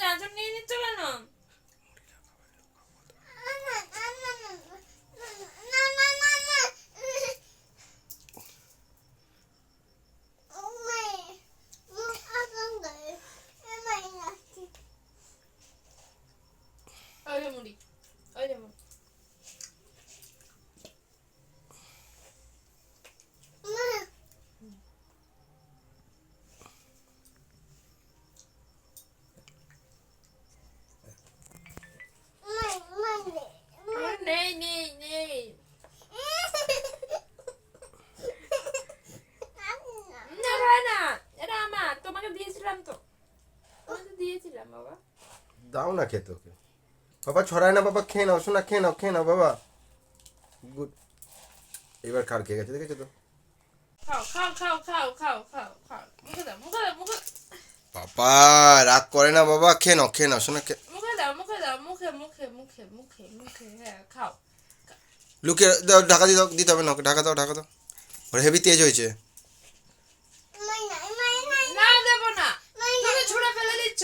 근데 아직 리니처럼. 아유, 우리. দাও না খেতে ওকে। বাবা ছড়ায় না বাবা খেয়ে নাও শোনা খেয়ে নাও খেয়ে নাও বাবা। গুড। এবার কার খেয়ে গেছে দেখেছ তো? বাবা রাগ করে না বাবা। খেয়ে নাও খেয়ে নাও শোনা খেয়ে মুখে দাও মুখে দাও মুখে মুখে মুখে মুখে মুখে হ্যাঁ খাও। লুকিয়ে দাও ঢাকা দিয়ে দাও দিতে হবে না ওকে। ঢাকা দাও ঢাকা দাও। ওর হেভি তেজ হয়েছে। না দেবো না। তুমি ছুঁড়ে ফেলে দিচ্ছ।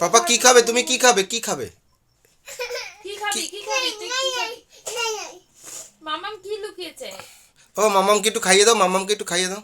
পাপা কি খাবে? তুমি কি খাবে? কি খাবে? কি খাবি? কি খাবি? তুই কি খাবি? মামাম কি লুকিয়েছে? ও মামামকে একটু খাইয়ে দাও মামামকে একটু খাইয়ে দাও।